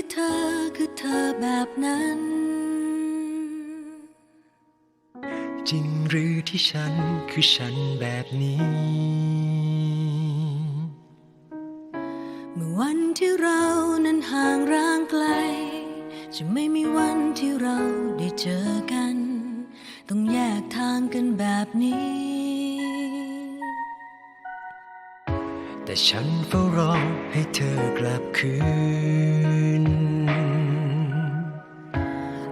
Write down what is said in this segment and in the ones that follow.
ที่เธอคือเธอแบบนั้น จริงหรือที่ฉันคือฉันแบบนี้ เมื่อวันที่เรานั้นห่างร่างไกล จะไม่มีวันที่เราได้เจอกัน ต้องแยกทางกันแบบนี้แต่ฉันเฝ้ารอให้เธอกลับคืน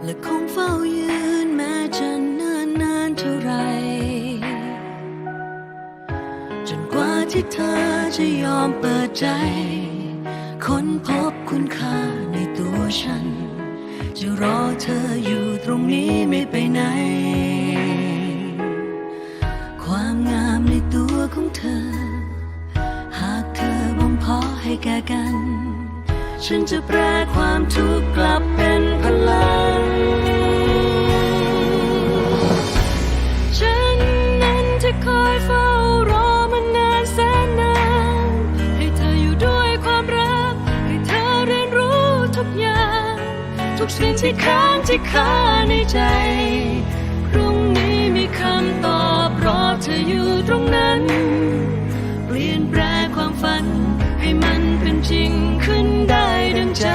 และคงเฝ้ายืนแม้จะเนิ่นนานเท่าไร จนกว่าที่เธอจะยอมเปิดใจ ค้นพบคุณค่าในตัวฉัน จะรอเธออยู่ตรงนี้ไม่ไปไหน ความงามในตัวของเธอ หากเธอบ่มเพาะให้แก่กัน ฉันจะแปลความทุกข์กลับเป็นพลัง กสิ่งที่ค้างที่คาในใจ พรุ่งนี้มีคำตอบรอเธออยู่ตรงนั้น เปลี่ยนแปลงความฝัน ให้มันเป็นจริงขึ้นได้ดังใจ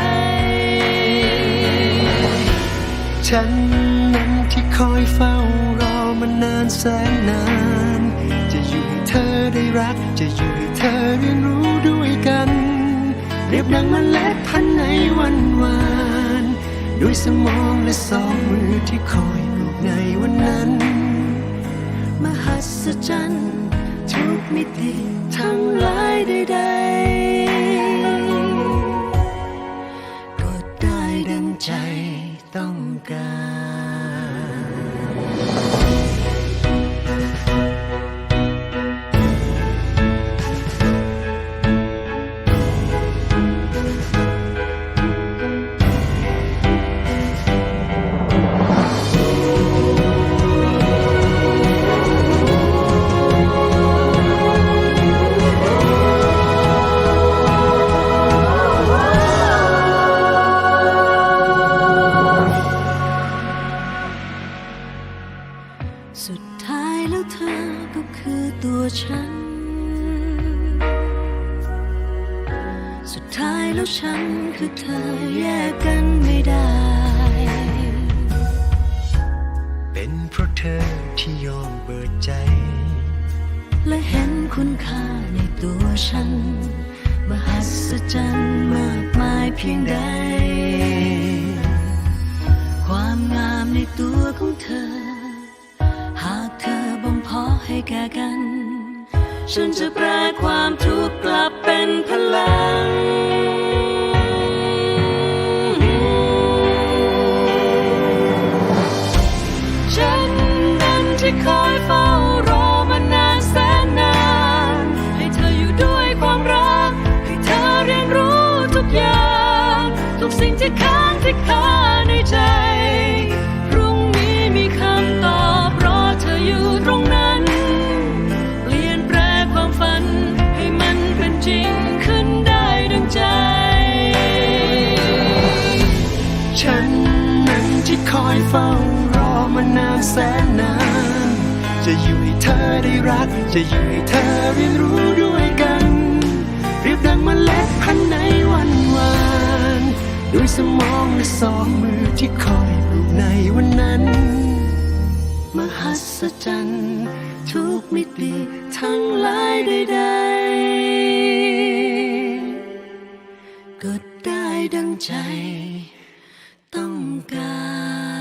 ฉันนั้นที่คอยเฝ้ารอมานานแสนนาน จะอยู่ให้เธอได้รัก จะอยู่ให้เธอเรียนรู้ด้วยกัน เรียบดังมันธุ์ในวันน ด้วยสมองและสองมือที่คอยอยู่ในวันนั้น มหัศจรรย์ทุกมิติทั้งหลายใดๆก็ได้ดังใจต้องการ สุดท้ายแล้วเธอก็คือตัวฉัน สุดท้ายแล้วฉันคือเธอแยกกันไม่ได้ เป็นเพราะเธอที่ยอมเปิดใจ และเห็นคุณค่าในตัวฉัน มหัศจรรย์มากมายเพียงใด ความงามในตัวของเธอ ให้แก่กัน ฉันจะแปลความทุกข์กลับเป็นพลัง ฝ้ารอมานานแสนนาน จะอยู่ให้เธอได้รัก จะอยู่ให้เธอเรียนรู้ด้วยกันเรียบดังเมล็ดพันธุ์ในวันวานด้วยสมองและสองมือที่คอยปลูกในวันนั้น มหัศจรรย์ทุกมิติทั้งหลายใดๆก็ได้ดังใจ ต้องการ